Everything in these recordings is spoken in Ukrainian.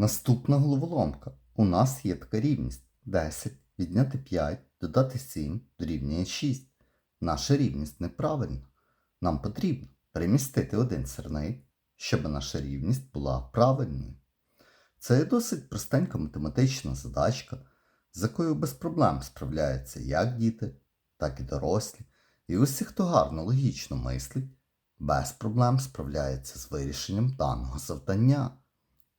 Наступна головоломка. У нас є така рівність 10 відняти 5, додати 7 дорівнює 6. Наша рівність неправильна. Нам потрібно перемістити один сирник, щоб наша рівність була правильною. Це є досить простенька математична задачка, з якою без проблем справляються як діти, так і дорослі. І усі, хто гарно логічно мислить, без проблем справляється з вирішенням даного завдання.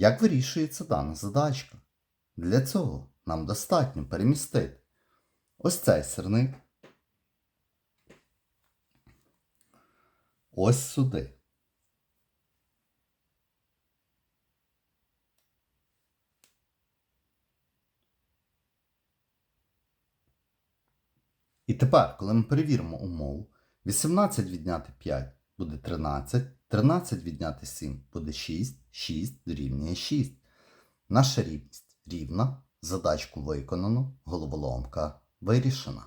Як вирішується дана задачка? Для цього нам достатньо перемістити ось цей сирник ось сюди. І тепер, коли ми перевіримо умову, 18 відняти 5 буде 13, 13 відняти 7 буде 6, 6 дорівнює 6. Наша рівність рівна, задачку виконано, головоломка вирішена.